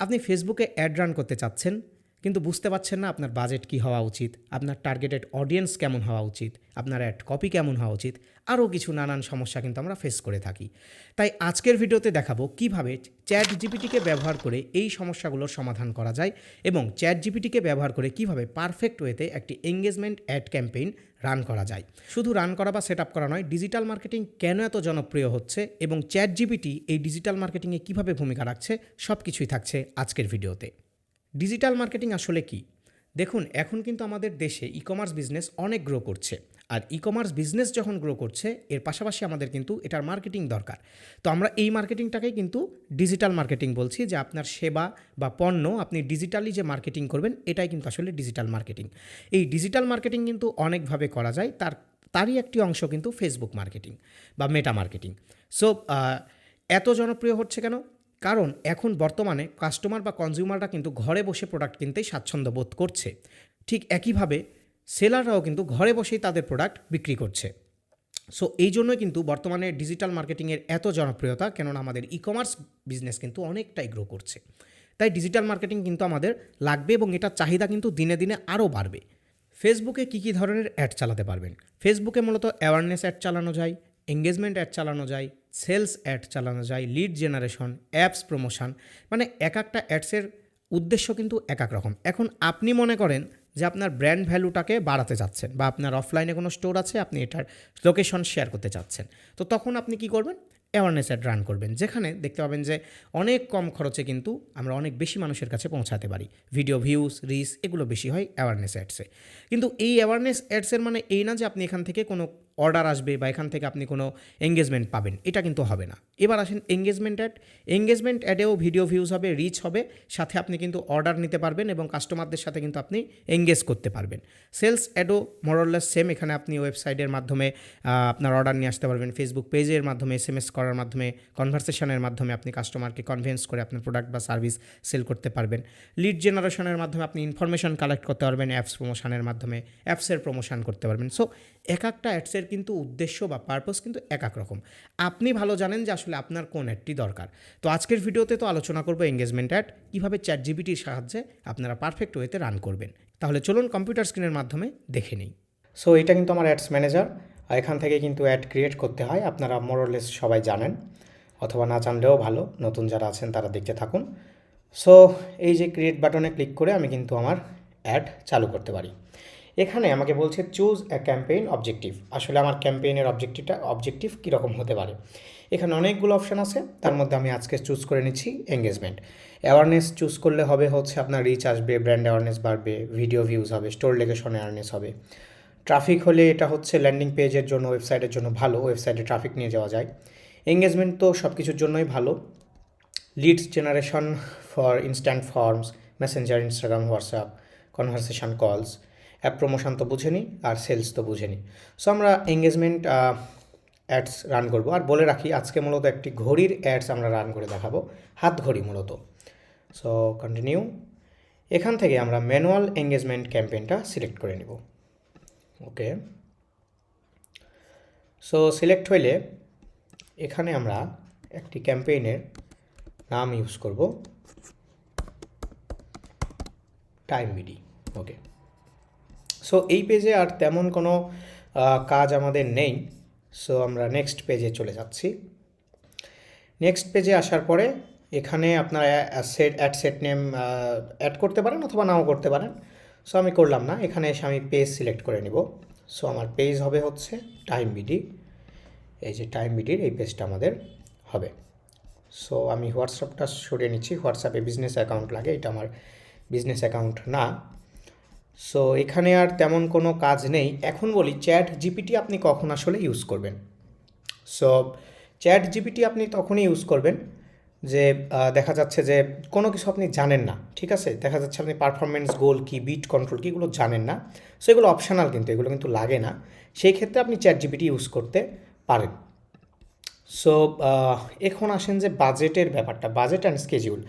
আপনি ফেসবুকে add run করতে চাচ্ছেন কিন্তু বুঝতে পারছেন না আপনার বাজেট কী হওয়া উচিত, আপনার টার্গেটেড অডিয়েন্স কেমন হওয়া উচিত, আপনার অ্যাড কপি কেমন হওয়া উচিত, আরও কিছু নানান সমস্যা কিন্তু আমরা ফেস করে থাকি। তাই আজকের ভিডিওতে দেখাবো কীভাবে চ্যাট জিপিটিকে ব্যবহার করে এই সমস্যাগুলোর সমাধান করা যায় এবং চ্যাট জিপিটিকে ব্যবহার করে কীভাবে পারফেক্ট ওয়েতে একটি এঙ্গেজমেন্ট অ্যাড ক্যাম্পেইন রান করা যায়। শুধু রান করা বা সেট আপ করা নয় ডিজিটাল মার্কেটিং কেন এত জনপ্রিয় হচ্ছে এবং চ্যাট জিপিটি এই ডিজিটাল মার্কেটিংয়ে কীভাবে ভূমিকা রাখছে সব কিছুই থাকছে আজকের ভিডিওতে। ডিজিটাল মার্কেটিং আসলে কি? দেখুন, এখন কিন্তু আমাদের দেশে ই কমার্স বিজনেস অনেক গ্রো করছে। আর ই কমার্স বিজনেস যখন গ্রো করছে, এর পাশাপাশি আমাদের কিন্তু এটার মার্কেটিং দরকার। তো আমরা এই মার্কেটিংটাকেই কিন্তু ডিজিটাল মার্কেটিং বলছি, যে আপনার সেবা বা পণ্য আপনি ডিজিটালি যে মার্কেটিং করবেন, এটাই কিন্তু আসলে ডিজিটাল মার্কেটিং এই ডিজিটাল মার্কেটিং কিন্তু অনেকভাবে করা যায়, তার, তারই একটি অংশ কিন্তু ফেসবুক মার্কেটিং বা মেটা মার্কেটিং সো এত জনপ্রিয় হচ্ছে কেন? কারণ এখন বর্তমানে কাস্টমার বা কনজিউমাররা কিন্তু ঘরে বসে প্রোডাক্ট কিনতেই স্বাচ্ছন্দ্য বোধ করছে। ঠিক একইভাবে সেলাররাও কিন্তু ঘরে বসেই তাদের প্রোডাক্ট বিক্রি করছে। সো এই জন্যই কিন্তু বর্তমানে ডিজিটাল মার্কেটিংয়ের এত জনপ্রিয়তা, কেননা আমাদের ই কমার্স বিজনেস কিন্তু অনেকটাই গ্রো করছে। তাই ডিজিটাল মার্কেটিং কিন্তু আমাদের লাগবে এবং এটার চাহিদা কিন্তু দিনে দিনে আরও বাড়বে। ফেসবুকে কী কী ধরনের অ্যাড চালাতে পারবেন? ফেসবুকে মূলত অ্যাওয়ারনেস অ্যাড চালানো যায় এঙ্গেজমেন্ট অ্যাড চালানো যায় সেলস অ্যাড চালানো যায়, লিড জেনারেশন, অ্যাপস প্রমোশন মানে এক একটা অ্যাডসের উদ্দেশ্য কিন্তু এক এক রকম। এখন আপনি মনে করেন যে আপনার ব্র্যান্ড ভ্যালুটাকে বাড়াতে চাচ্ছেন বা আপনার অফলাইনে কোনো স্টোর আছে, আপনি এটার লোকেশন শেয়ার করতে চাচ্ছেন। তো তখন আপনি কি করবেন? অ্যাওয়ারনেস অ্যাড রান করবেন, যেখানে দেখতে পাবেন যে অনেক কম খরচে কিন্তু আমরা অনেক বেশি মানুষের কাছে পৌঁছাতে পারি। ভিডিও ভিউজ রিস, এগুলো বেশি হয় অ্যাওয়ারনেস অ্যাডসে। কিন্তু এই অ্যাওয়ারনেস অ্যাডসের মানে এই না যে আপনি এখান থেকে কোনো অর্ডার আসবে বা এখান থেকে আপনি কোনো এঙ্গেজমেন্ট পাবেন, এটা কিন্তু হবে না। এবার আসেন এঙ্গেজমেন্ট অ্যাড এঙ্গেজমেন্ট অ্যাডেও ভিডিও ভিউজ হবে রিচ হবে, সাথে আপনি কিন্তু অর্ডার নিতে পারবেন এবং কাস্টমারদের সাথে কিন্তু আপনি এঙ্গেজ করতে পারবেন। সেলস অ্যাডও মোরলেস সেম এখানে আপনি ওয়েবসাইটের মাধ্যমে আপনার অর্ডার নিয়ে আসতে পারবেন ফেসবুক পেজের মাধ্যমে এস এম এস করার মাধ্যমে কনভারসেশনের মাধ্যমে আপনি কাস্টমারকে কনভিন্স করে আপনার প্রোডাক্ট বা সার্ভিস সেল করতে পারবেন। লিড জেনারেশনের মাধ্যমে আপনি ইনফরমেশন কালেক্ট করতে পারবেন অ্যাপস প্রমোশনের মাধ্যমে অ্যাপসের প্রমোশন করতে পারবেন। সো এক একটা অ্যাডসের কিন্তু উদ্দেশ্য বা পারপাস কিন্তু এক এক রকম। আপনি ভালো জানেন যে আসলে আপনার কোন অ্যাডটি দরকার। তো আজকের ভিডিওতে তো আলোচনা করব এঙ্গেজমেন্ট অ্যাড কীভাবে চ্যাট জিবিটির সাহায্যে আপনারা পারফেক্ট ওয়েতে রান করবেন। তাহলে চলুন কম্পিউটার স্ক্রিনের মাধ্যমে দেখে নিই। সো এটা কিন্তু আমার অ্যাডস ম্যানেজার আর এখান থেকে কিন্তু অ্যাড ক্রিয়েট করতে হয়। আপনারা মোরলেস সবাই জানেন, অথবা না জানলেও ভালো। নতুন যারা আছেন, তারা দেখতে থাকুন। সো এই যে ক্রিয়েট বাটনে ক্লিক করে আমি কিন্তু আমার অ্যাড চালু করতে পারি। এখানে আমাকে বলছে চুজ অ্যা ক্যাম্পেইন অবজেক্টিভ আসলে আমার ক্যাম্পেইনের অবজেক্টিভটা অবজেক্টিভ কীরকম হতে পারে? এখানে অনেকগুলো অপশান আছে, তার মধ্যে আমি আজকে চুজ করে নিচ্ছি এঙ্গেজমেন্ট অ্যাওয়ারনেস চুজ করলে হবে হচ্ছে আপনার রিচ আসবে ব্র্যান্ড অ্যাওয়ারনেস বাড়বে ভিডিও ভিউজ হবে স্টোর লেগেশন অ্যাওয়ারনেস হবে। ট্রাফিক হলে এটা হচ্ছে ল্যান্ডিং পেজের জন্য ওয়েবসাইটের জন্য ভালো ওয়েবসাইটে ট্রাফিক নিয়ে যাওয়া যায়। এঙ্গেজমেন্ট তো সব কিছুর জন্যই ভালো। Leads generation for instant forms Messenger Instagram WhatsApp conversation calls app promotion তো বুঝেনি আর সেলস তো বুঝেনি সো আমরা এঙ্গেজমেন্ট অ্যাডস রান করব। আর বলে রাখি, আজকে মূলত একটি ঘড়ির অ্যাডস আমরা রান করে দেখাবো, হাত ঘড়ি মূলত। সো কন্টিনিউ এখান থেকে আমরা ম্যানুয়াল এঙ্গেজমেন্ট ক্যাম্পেইনটা সিলেক্ট করে নেব। ওকে সো সিলেক্ট হইলে এখানে আমরা একটি ক্যাম্পেইনের নাম ইউজ করব। টাইম বিডি ওকে সো এই পেজে আর তেমন কোনো কাজ আমাদের নেই। সো আমরা নেক্সট পেজে চলে যাচ্ছি। নেক্সট পেজে আসার পরে এখানে আপনারা set ad set name ad করতে পারেন অথবা নাও করতে পারেন। সো আমি করলাম না। এখানে এসে আমি পেজ সিলেক্ট করে নিব। সো আমার পেজ হবে হচ্ছে টাইম বিডি এই যে টাইম বিডির এই পেজটা আমাদের হবে। সো আমি হোয়াটসঅ্যাপটা সরিয়ে নিচ্ছি। হোয়াটসঅ্যাপে বিজনেস অ্যাকাউন্ট লাগে। এটা আমার বিজনেস অ্যাকাউন্ট না। সো এখানে আর তেমন কোনো কাজ নেই। এখন বলি চ্যাট জিপিটি আপনি কখন আসলে ইউজ করবেন? সো চ্যাট জিপিটি আপনি তখনই ইউজ করবেন যে দেখা যাচ্ছে যে, কোনো কিছু আপনি জানেন না, ঠিক আছে? দেখা যাচ্ছে আপনি পারফরমেন্স গোল কি বিট কন্ট্রোল কি, এগুলো জানেন না। সো এগুলো অপশানাল কিন্তু, এগুলো কিন্তু লাগে না। সেই ক্ষেত্রে আপনি চ্যাট জিপিটি ইউজ করতে পারেন। সো এখন আসেন যে বাজেটের ব্যাপারটা বাজেট অ্যান্ড স্কেজিউল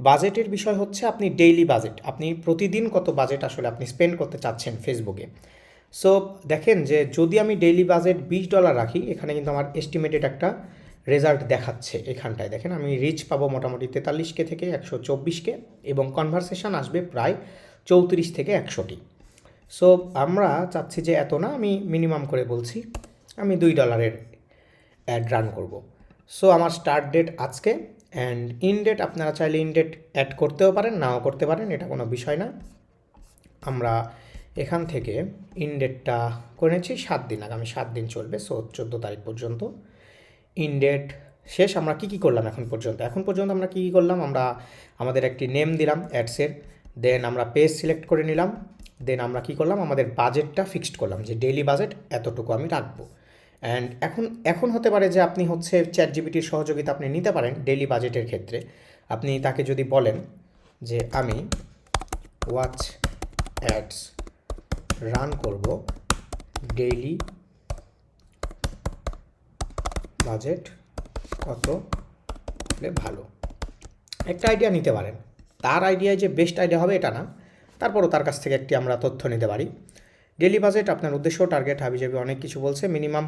বাজেটের বিষয় হচ্ছে আপনি ডেইলি বাজেট আপনি প্রতিদিন কত বাজেট আসলে আপনি স্পেন্ড করতে চাচ্ছেন ফেসবুকে সো দেখেন যে যদি আমি ডেইলি বাজেট বিশ ডলার রাখি, এখানে কিন্তু আমার এস্টিমেটেড একটা রেজাল্ট দেখাচ্ছে এখানটায়। দেখেন আমি রিচ পাবো মোটামুটি তেতাল্লিশকে থেকে একশো চব্বিশকে এবং কনভারসেশন আসবে প্রায় চৌত্রিশ থেকে একশোটি। সো আমরা চাচ্ছি যে এত না, আমি মিনিমাম করে বলছি আমি দুই ডলারের অ্যাড রান করব। সো আমার স্টার্ট ডেট আজকে অ্যান্ড ইন ডেট আপনারা চাইলে ইন ডেট অ্যাড করতেও পারেন, নাও করতে পারেন, এটা কোনো বিষয় না। আমরা এখান থেকে ইন ডেটটা করে নিচ্ছি, সাত দিন আগামী সাত দিন চলবে সো চোদ্দ তারিখ পর্যন্ত। ইন ডেট শেষ, আমরা কি কি করলাম এখন পর্যন্ত? এখন পর্যন্ত আমরা কি কী করলাম? আমরা আমাদের একটি নেম দিলাম অ্যাডসের দেন আমরা পেজ সিলেক্ট করে নিলাম দেন আমরা কি করলাম? আমাদের বাজেটটা ফিক্সড করলাম, যে ডেইলি বাজেট এতটুকু আমি রাখব। অ্যান্ড এখন এখন হতে পারে যে আপনি হচ্ছে চ্যাট জিবিটির সহযোগিতা আপনি নিতে পারেন ডেইলি বাজেটের ক্ষেত্রে। আপনি তাকে যদি বলেন যে, আমি ওয়াচ অ্যাডস রান করব ডেইলি বাজেট কত হলে ভালো? একটা আইডিয়া নিতে পারেন। তার আইডিয়ায় যে বেস্ট আইডিয়া হবে এটা না। তারপরও তার কাছ থেকে একটি আমরা তথ্য নিতে পারি। ডেলি বাজেট আপনার উদ্দেশ্য টার্গেট হাবিজাবি অনেক কিছু বলছে। মিনিমাম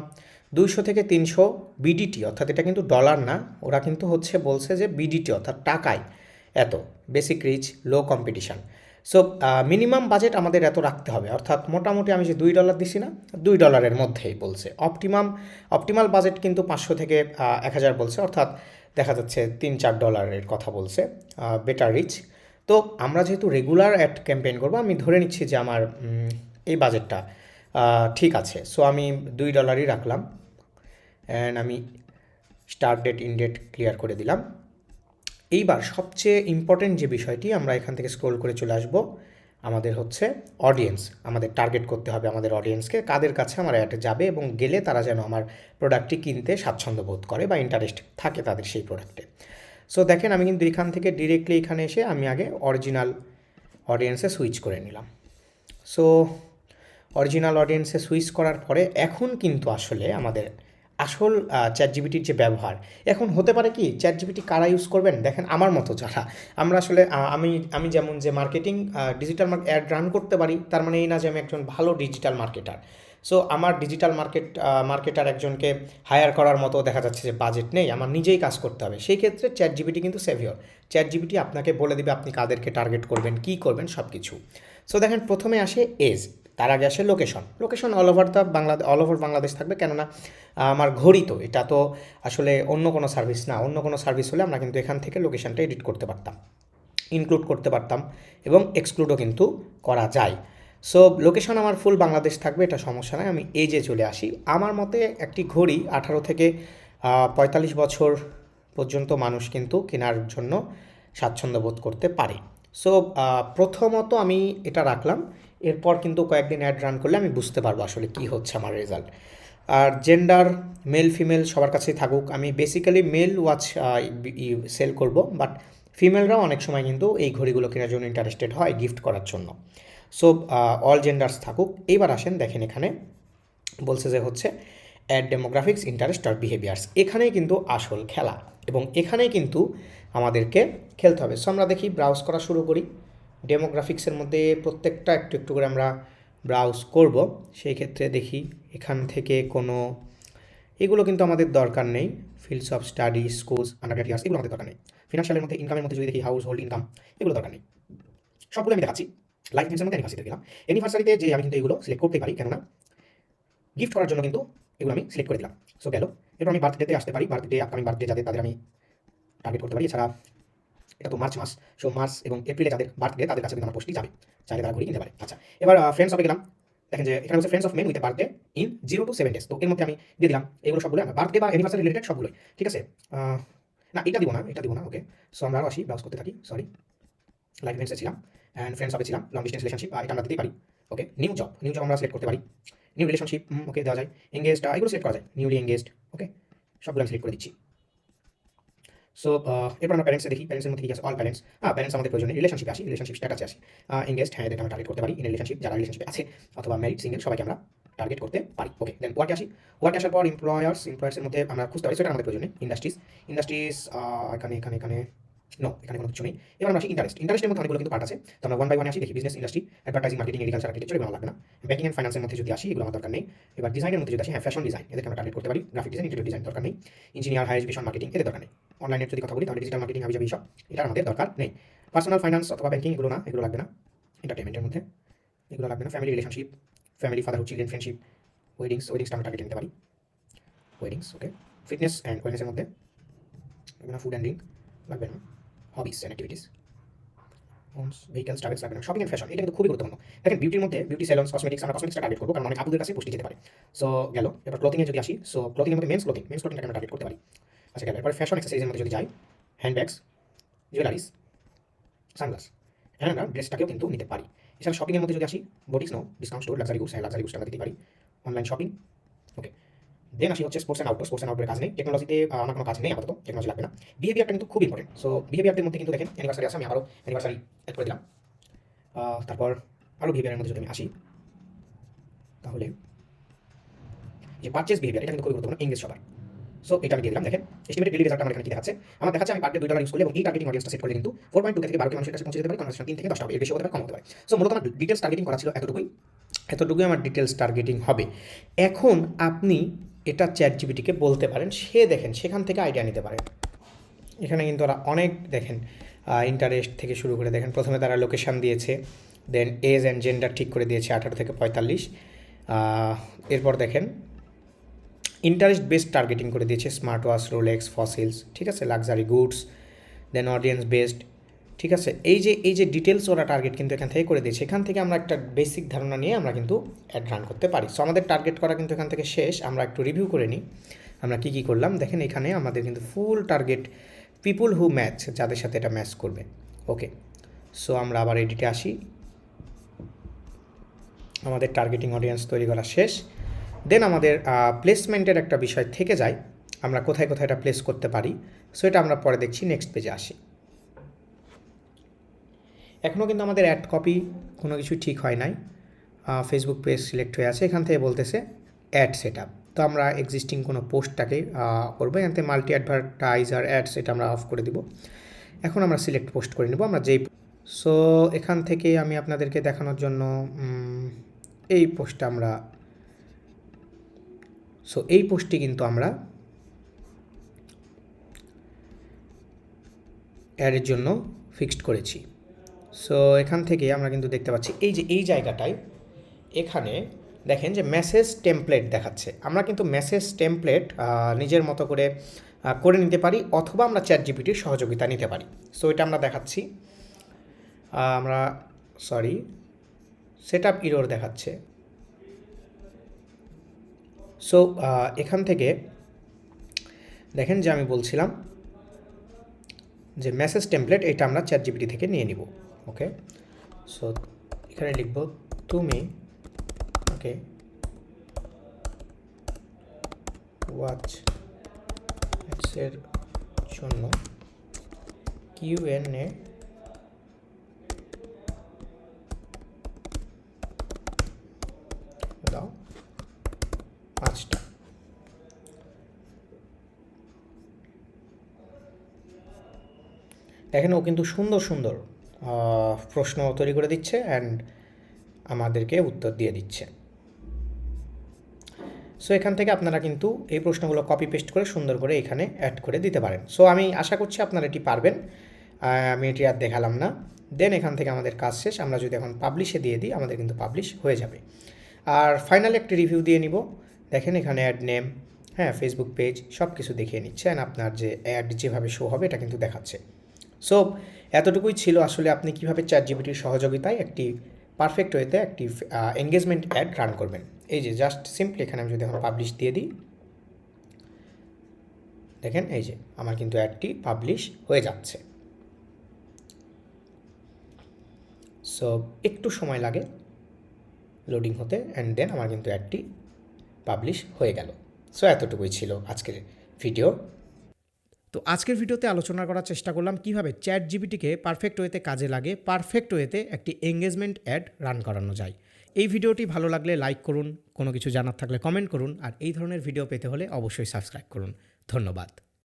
দুইশো থেকে তিনশো বিডিটি অর্থাৎ এটা কিন্তু ডলার না, ওরা কিন্তু হচ্ছে বলছে যে বিডিটি অর্থাৎ টাকায় এত basic reach low competition so minimum budget আমাদের এত রাখতে হবে, অর্থাৎ মোটামুটি আমি যে দুই ডলার দিছি না, দুই ডলারের মধ্যেই বলছে। অপটিমাম অপটিমাল বাজেট কিন্তু পাঁচশো থেকে এক হাজার বলছে, অর্থাৎ দেখা যাচ্ছে তিন চার ডলারের কথা বলছে বেটার রিচ তো আমরা যেহেতু রেগুলার অ্যাড ক্যাম্পেইন করব, আমি ধরে নিচ্ছি যে আমার এই বাজেটটা ঠিক আছে। সো আমি দুই ডলারই রাখলাম। অ্যান্ড আমি start date end date clear করে দিলাম। এইবার সবচেয়ে ইম্পর্টেন্ট যে বিষয়টি, আমরা এখান থেকে স্ক্রোল করে চলে আসব। আমাদের হচ্ছে অডিয়েন্স আমাদের টার্গেট করতে হবে আমাদের অডিয়েন্সকে কাদের কাছে আমার অ্যাড যাবে এবং গেলে তারা যেন আমার প্রোডাক্টটি কিনতে স্বাচ্ছন্দ্য বোধ করে বা ইন্টারেস্ট থাকে তাদের সেই প্রোডাক্টে সো দেখেন, আমি কিন্তু এখান থেকে ডিরেক্টলি এখানে এসে আমি আগে অরিজিনাল অডিয়েন্সে সুইচ করে নিলাম। সো অরিজিনাল অডিয়েন্সে সুইচ করার পরে এখন কিন্তু আসলে আমাদের আসল চ্যাট জিবিটির যে ব্যবহার, এখন হতে পারে কি চ্যাট জিবিটি কারা ইউজ করবেন? দেখেন আমার মতো যারা, আমরা আসলে আমি আমি যেমন যে marketing digital market ad run করতে পারি, তার মানে এই না যে আমি একজন ভালো ডিজিটাল মার্কেটার সো আমার ডিজিটাল মার্কেট মার্কেটার একজনকে হায়ার করার মতো দেখা যাচ্ছে যে বাজেট নেই, আমার নিজেই কাজ করতে হবে। সেই ক্ষেত্রে চ্যাট জিবিটি কিন্তু সেভিয়র চ্যাট জিবিটি আপনাকে বলে দিবে আপনি কাদেরকে টার্গেট করবেন, কী করবেন সব কিছু সো দেখেন প্রথমে আসে এজ তার আগে আসে location location all over the Bangladesh all over Bangladesh থাকবে, কেননা, আমার ঘড়ি তো, এটা তো আসলে অন্য কোনো সার্ভিস না। অন্য কোনো সার্ভিস হলে আমরা কিন্তু এখান থেকে লোকেশনটা এডিট করতে পারতাম। ইনক্লুড করতে পারতাম এবং এক্সক্লুডও কিন্তু করা যায়। সো লোকেশন আমার ফুল বাংলাদেশ থাকবে, এটা সমস্যা নয় আমি এজে চলে আসি। আমার মতে একটি ঘড়ি আঠারো থেকে পঁয়তাল্লিশ বছর পর্যন্ত মানুষ কিন্তু কেনার জন্য স্বাচ্ছন্দ্য বোধ করতে পারে। সো প্রথমত আমি এটা রাখলাম এরপর কিন্তু কয়েকদিন অ্যাড রান করলে আমি বুঝতে পারব আসলে কী হচ্ছে আমার রেজাল্ট আর জেন্ডার মেল ফিমেল সবার কাছেই থাকুক। আমি বেসিক্যালি মেল ওয়াচ সেল করব বাট ফিমেলরাও অনেক সময় কিন্তু এই ঘড়িগুলো কেনার জন্য ইন্টারেস্টেড হয় গিফট করার জন্য। সো অল জেন্ডার্স থাকুক। এইবার আসেন, দেখেন এখানে বলছে যে হচ্ছে অ্যাড ডেমোগ্রাফিক্স ইন্টারেস্ট আর বিহেভিয়ার্স এখানেই কিন্তু আসল খেলা এবং এখানেই কিন্তু আমাদেরকে খেলতে হবে। সো আমরা দেখি ব্রাউজ করা শুরু করি। ডেমোগ্রাফিক্সের মধ্যে প্রত্যেকটা একটু একটু করে আমরা ব্রাউজ করব। সেই ক্ষেত্রে দেখি এখান থেকে কোনো, এগুলো কিন্তু আমাদের দরকার নেই। Fields of study schools under years এগুলো আমাদের দরকার নেই। ফিনান্সিয়ালের মধ্যে ইনকামের মধ্যে যদি দেখি হাউস হোল্ড ইনকাম এগুলো দরকার নেই। সবগুলো আমি দেখাচ্ছি। লাইফ ইন্সের মধ্যে অ্যানিভার্সারিতে দিলাম অ্যানিভার্সারিতে যে আমি কিন্তু এগুলো সিলেক্ট করতে পারি, কেননা গিফট করার জন্য কিন্তু এগুলো আমি সিলেক্ট করে দিলাম। সো গেল। এরপর আমি বার্থডেতে আসতে পারি। বার্থডে আপকামিং বার্থডে যাদের তাদের আমি টার্গেট করতে পারি। এছাড়া এটা তো মার্চ মাস, সো মার্চ এবং এপ্রিলে যাদের বার্থডে, তাদের কাছে কিন্তু আমার পোস্টটি যাবে। চাইলে তারা ঘুরিয়ে নিতে পারে। আচ্ছা এবার ফ্রেন্ডস অফে গেলাম। দেখেন যে, এখানে হচ্ছে friends of men with birthday in zero to seven days তো এর মধ্যে আমি দিয়ে দিলাম, এগুলো সবগুলো আমার। বার্থডে বা অ্যানিভার্সারি রিলেটেড সবগুলোই। ঠিক আছে? না, এটা দিব না, এটা দিব না ওকে সো আমরা আরও আসি ব্রাউজ করতে থাকি সরি লাইফ ইভেন্টসে ছিলাম অ্যান্ড ফ্রেন্ডস হবে ছিলাম লং ডিস্টেন্স রিলেশনশিপ এটা আমরা দিতেই পারি okay new job new job আমরা সিলেক্ট করতে পারি। নিউ রিলেশনশিপ ওকে দেওয়া যায়। এঙ্গেজড এগুলো সিলেক্ট করা যায় নিউলি এঙ্গেজড ওকে সবগুলো আমি সিলেক্ট করে দিচ্ছি। সো এরপর আমরা প্যারেন্টসে দেখি প্যারেন্টসের মধ্যে কি আছে? অল প্যারেন্টস হ্যাঁ প্যারেন্টস আমাদের প্রয়োজনে রিলেশনশিপে আসি রিলেশনশিপ স্ট্যাটাসে আছে এঙ্গেজড হ্যাঁ এদেরকে আমরা টার্গেট করতে পারি ইন রিলেশনশিপ যারা রিলেশনশিপে আছে, অথবা ম্যারিড সিঙ্গেল সবাইকে আমরা টার্গেট করতে পারি। ওকে দেন ওয়ার্কে আসি। ওয়ার্কে আসার পর এমপ্লয়ার্স এমপ্লয়ার্সের মধ্যে আমরা খুঁজতে পারি। সেটা আমাদের প্রয়োজনে। ইন্ডাস্ট্রিজ ইন্ডাস্ট্রিজ এখানে এখানে এখানে নো এখানে কোনো কিছু নেই। এবার আমরা ইন্টারেস্ট ইন্টারেস্টের মধ্যে অনেকগুলো কিন্তু পার্ট আছে। তো আমরা ওয়ান বাই ওয়ান আসি, দেখি business industry advertising marketing agriculture architecture এগুলো লাগবে না। ব্যাঙ্কিং অ্যান্ড ফাইন্যান্সের মধ্যে যদি আসি, এগুলো আমার দরকার নেই। এবার ডিজাইনের মধ্যে যদি আসি হ্যাঁ ফ্যাশন ডিজাইন এদেরকে আমরা টার্গেট করতে পারি। গ্রাফিক ডিজাইন ইন্টেরিয়র ডিজাইন দরকার নেই। ইঞ্জিনিয়ার হাই এডুকেশন মার্কেটিং এদের দরকার নেই। অনলাইনের যদি কথা বলি, তাহলে ডিজিটাল মার্কেটিং হাবি যাবি সব এটা আমাদের দরকার নেই। পার্সোনাল ফাইন্যান্স অথবা ব্যাঙ্কিং এগুলো না, এগুলো লাগবে না। এন্টারটেনমেন্টের মধ্যে, এগুলো লাগবে না। Family relationship family father children friendship weddings ওয়েডিংসটা আমরা টার্গেট নিতে পারি। ওয়েডিংস ওকে ফিটনেস অ্যান্ড ওয়েলনেসের মধ্যে ফুড অ্যান্ড ড্রিঙ্ক লাগবে না। Hobbies and activities homes vehicles travels লাগবে শপিং অ্যান্ড ফ্যাশন এটা কিন্তু খুবই গুরুত্বপূর্ণ। দেখেন বিউটির মধ্যে বিউটি সেলন্স কসমেটিক্স আমরা কসমেটিক্সটা টার্গেট করব, কারণ অনেক আপুদের কাছে পুষ্টি যেতে পারে। সো গেল, এবার ক্লোথিংয়ে যদি আসি সো ক্লোথিংয়ের মধ্যে মেন্স ক্লোথিং মেন্স ক্লোথিংটাকে আমরা টার্গেট করতে পারি। আচ্ছা গেল এবার ফ্যাশন এক্সারসাইজের মধ্যে যদি যাই হ্যান্ডব্যাগস জুয়েলারিস সানগ্লাস হ্যাঁ আমরা ড্রেসটাকেও কিন্তু নিতে পারি। এছাড়া শপিংয়ের মধ্যে যদি আসি boutiques no discount store luxury goods হ্যাঁ লাক্সারি গুডস আমরা দিতে পারি। অনলাইন শপিং ওকে দেন আসি হচ্ছে sports and outdoor sports and কাজ নেই। টেকনোলজিতে আমার কোনো কাজ নেই আপাতত টেকনোলজি লাগবে না। বিহেভিয়ারটা কিন্তু খুব ইম্পর্টেন্ট সো বিহেভিয়ারদের মধ্যে কিন্তু দেখেন অ্যানিভার্সারি আছে, আমি আবারও অ্যানিভার্সারি অ্যাড করে দিলাম। তারপর আরও বিহেভিয়ারের মধ্যে যদি আমি আসি, তাহলে যে পারচেস বিহেভিয়ার এটা কিন্তু খুবই গুরুত্বপূর্ণ ইংলিশ সবার। সো এটা আমি দিয়ে দিলাম, দেখেন এস্টিমেটেড ডেলি রেজাল্ট আমার এখানে কি দেখাচ্ছে? আমার দেখাচ্ছে, আমি পার ডে দুই ডলার ইউজ করলে এবং এই টার্গেটিং সেট কিন্তু ফোর পয়েন্ট টু থেকে বারো মানুষের কাছে পৌঁছে যেতে পারে কনভার্সেশন তিন থেকে দশটা হবে, এর বেশি হতে পারে, কম হতে পারে। সো মূলত আমার ডিটেলস টার্গেটিং করা ছিল এতটুকুই। এতটুকুই আমার ডিটেলস টার্গেটিং হবে। এখন আপনি এটা চ্যাট জিবিটিকে বলতে পারেন, সে দেখেন, সেখান থেকে আইডিয়া নিতে পারেন এখানে কিন্তু ওরা অনেক দেখেন ইন্টারেস্ট থেকে শুরু করে দেখেন, প্রথমে তারা লোকেশান দিয়েছে দেন এজ অ্যান্ড জেন্ডার ঠিক করে দিয়েছে আঠারো থেকে পঁয়তাল্লিশ এরপর দেখেন ইন্টারেস্ট বেসড টার্গেটিং করে দিয়েছে স্মার্ট ওয়াচ রোলেক্স ফসিলস ঠিক আছে luxury goods then audience based ঠিক আছে? এই যে এই যে ডিটেলস ওরা টার্গেট কিন্তু এখান থেকে করে দিয়েছে, এখান থেকে আমরা একটা বেসিক ধারণা নিয়ে আমরা কিন্তু অ্যাড রান করতে পারি। সো আমাদের টার্গেট করা কিন্তু এখান থেকে শেষ, আমরা একটু রিভিউ করে নিই। আমরা কী কী করলাম? দেখেন এখানে আমাদের কিন্তু full target people who match যাদের সাথে এটা ম্যাচ করবে। ওকে সো আমরা আবার এডিটে আসি। আমাদের টার্গেটিং অডিয়েন্স তৈরি করা শেষ। দেন আমাদের প্লেসমেন্টের একটা বিষয় থেকে যায়। আমরা কোথায় কোথায় এটা প্লেস করতে পারি? সো এটা আমরা পরে দেখছি নেক্সট পেজে আসি। এখনও কিন্তু আমাদের অ্যাড কপি কোনো কিছুই ঠিক হয় নাই। ফেসবুক পেজ সিলেক্ট হয়ে আছে, এখান থেকে বলতেছে অ্যাড সেট তো আমরা এক্সিস্টিং কোনো পোস্টটাকে করব, এখান থেকে মাল্টি অ্যাডভার্টাইজার অ্যাডস এটা আমরা অফ করে দিব। এখন আমরা সিলেক্ট পোস্ট করে নেব, আমরা যেই সো এখান থেকে আমি আপনাদেরকে দেখানোর জন্য এই পোস্টটা আমরা সো এই পোস্টটি কিন্তু আমরা অ্যাডের জন্য ফিক্সড করেছি। সো এখান থেকে আমরা কিন্তু দেখতে পাচ্ছি, এই যে, এই জায়গাটায় এখানে দেখেন যে মেসেজ টেমপ্লেট দেখাচ্ছে। আমরা কিন্তু মেসেজ টেমপ্লেট নিজের মতো করে করে নিতে পারি অথবা আমরা চ্যাট জিপিটির সহযোগিতা নিতে পারি। সো এটা আমরা দেখাচ্ছি। আমরা সরি সেট আপ ইরোর দেখাচ্ছে সো এখান থেকে দেখেন যে আমি বলছিলাম যে মেসেজ টেমপ্লেট এটা আমরা চ্যাট জিপিটি থেকে নিয়ে নিব। ওকে সো এখানে লিখব, তুমি ওকে ওয়াচ এর জন্য কিউএনএ দাও পাঁচটা। দেখেন ও কিন্তু সুন্দর সুন্দর। প্রশ্ন তৈরি করে দিচ্ছে অ্যান্ড আমাদেরকে উত্তর দিয়ে দিচ্ছে। সো এখান থেকে আপনারা কিন্তু এই প্রশ্নগুলো কপি পেস্ট করে সুন্দর করে এখানে অ্যাড করে দিতে পারেন। সো আমি আশা করছি আপনারা এটি পারবেন। আমি এটি আর দেখালাম না। দেন এখান থেকে আমাদের কাজ শেষ। আমরা যদি এখন পাবলিশে দিয়ে দিই, আমাদের কিন্তু পাবলিশ হয়ে যাবে। আর ফাইনালি একটি রিভিউ দিয়ে নিব। দেখেন এখানে অ্যাড নেম হ্যাঁ ফেসবুক পেজ সব কিছু দেখিয়ে নিচ্ছে। অ্যান্ড আপনার যে অ্যাড যেভাবে শো হবে, এটা কিন্তু দেখাচ্ছে। সো এতটুকুই ছিল আসলে আপনি কীভাবে চ্যাট জিবিটির সহযোগিতায় একটি পারফেক্ট ওয়েতে একটি এঙ্গেজমেন্ট অ্যাড রান করবেন। এই যে জাস্ট সিম্পলি এখানে আমি যদি এখন পাবলিশ দিয়ে দিই, দেখেন এই যে, আমার কিন্তু অ্যাডটি পাবলিশ হয়ে যাচ্ছে। সো একটু সময় লাগে লোডিং হতে অ্যান্ড দেন আমার কিন্তু অ্যাডটি পাবলিশ হয়ে গেল। সো এতটুকুই ছিল আজকের ভিডিও তো আজকের ভিডিওতে আলোচনা করার চেষ্টা করলাম কীভাবে চ্যাট জিবিটিকে পারফেক্ট ওয়েতে কাজে লাগে পারফেক্ট ওয়েতে একটি এঙ্গেজমেন্ট অ্যাড রান করানো যায়। এই ভিডিওটি ভালো লাগলে লাইক করুন, কোনো কিছু জানার থাকলে কমেন্ট করুন, আর এই ধরনের ভিডিও পেতে হলে অবশ্যই সাবস্ক্রাইব করুন। ধন্যবাদ।